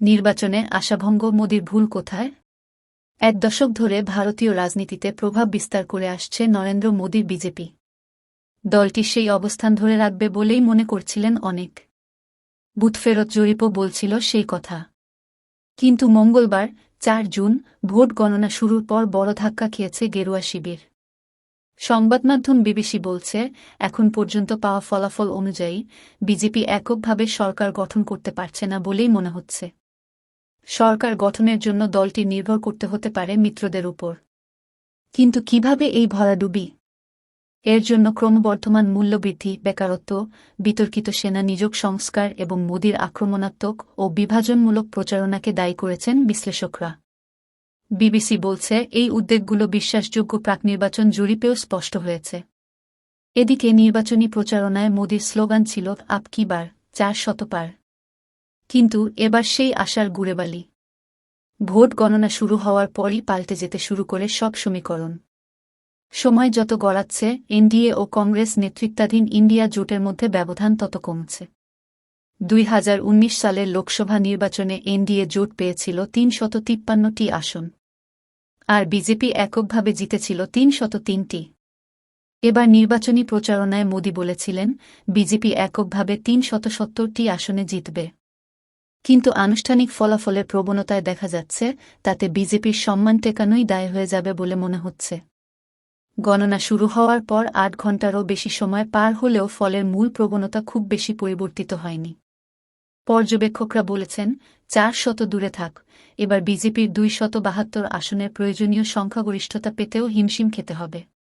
নির্বাচনে আশাভঙ্গ মোদির ভুল কোথায়? এক দশক ধরে ভারতীয় রাজনীতিতে প্রভাব বিস্তার করে আসছে নরেন্দ্র মোদীর বিজেপি। দলটি সেই অবস্থান ধরে রাখবে বলেই মনে করছিলেন অনেক। বুথ ফেরত জরিপও বলছিল সেই কথা। কিন্তু মঙ্গলবার, চার জুন, ভোট গণনা শুরুর পর বড় ধাক্কা খেয়েছে গেরুয়া শিবির। সংবাদমাধ্যম বিবিসি বলছে, এখন পর্যন্ত পাওয়া ফলাফল অনুযায়ী বিজেপি এককভাবে সরকার গঠন করতে পারছে না বলেই মনে হচ্ছে। সরকার গঠনের জন্য দলটি নির্ভর করতে হতে পারে মিত্রদের উপর। কিন্তু কীভাবে এই ভরাডুবি এর জন্য ক্রমবর্ধমান মূল্যবৃদ্ধি, বেকারত্ব, বিতর্কিত সেনা নিযোগ সংস্কার এবং মোদির আক্রমণাত্মক ও বিভাজনমূলক প্রচারণাকে দায়ী করেছেন বিশ্লেষকরা। বিবিসি বলছে, এই উদ্বেগগুলো বিশ্বাসযোগ্য প্রাক নির্বাচন জরিপেও স্পষ্ট হয়েছে। এদিকে নির্বাচনী প্রচারণায় মোদির স্লোগান ছিল, আপ কি বার? চার শতপার। কিন্তু এবার সেই আশার গুড়েবালি। ভোট গণনা শুরু হওয়ার পরই পাল্টে যেতে শুরু করে সব সমীকরণ। সময় যত গড়াচ্ছে, এনডিএ ও কংগ্রেস নেতৃত্বাধীন ইন্ডিয়া জোটের মধ্যে ব্যবধান তত কমছে। দুই হাজার উনিশ সালের লোকসভা নির্বাচনে এনডিএ জোট পেয়েছিল তিন শত তিপ্পান্নটি আসন। আর বিজেপি এককভাবে জিতেছিল তিন শত তিনটি। এবার নির্বাচনী প্রচারণায় মোদি বলেছিলেন, বিজেপি এককভাবে তিন শত সত্তরটি আসনে জিতবে। কিন্তু আনুষ্ঠানিক ফলাফলের প্রবণতায় দেখা যাচ্ছে, তাতে বিজেপির সম্মান টেকানোই দায় হয়ে যাবে বলে মনে হচ্ছে। গণনা শুরু হওয়ার পর আট ঘণ্টারও বেশি সময় পার হলেও ফলের মূল প্রবণতা খুব বেশি পরিবর্তিত হয়নি। পর্যবেক্ষকরা বলেছেন, চার শত দূরে থাক, এবার বিজেপির দুই শত বাহাত্তর আসনের প্রয়োজনীয় সংখ্যাগরিষ্ঠতা পেতেও হিমশিম খেতে হবে।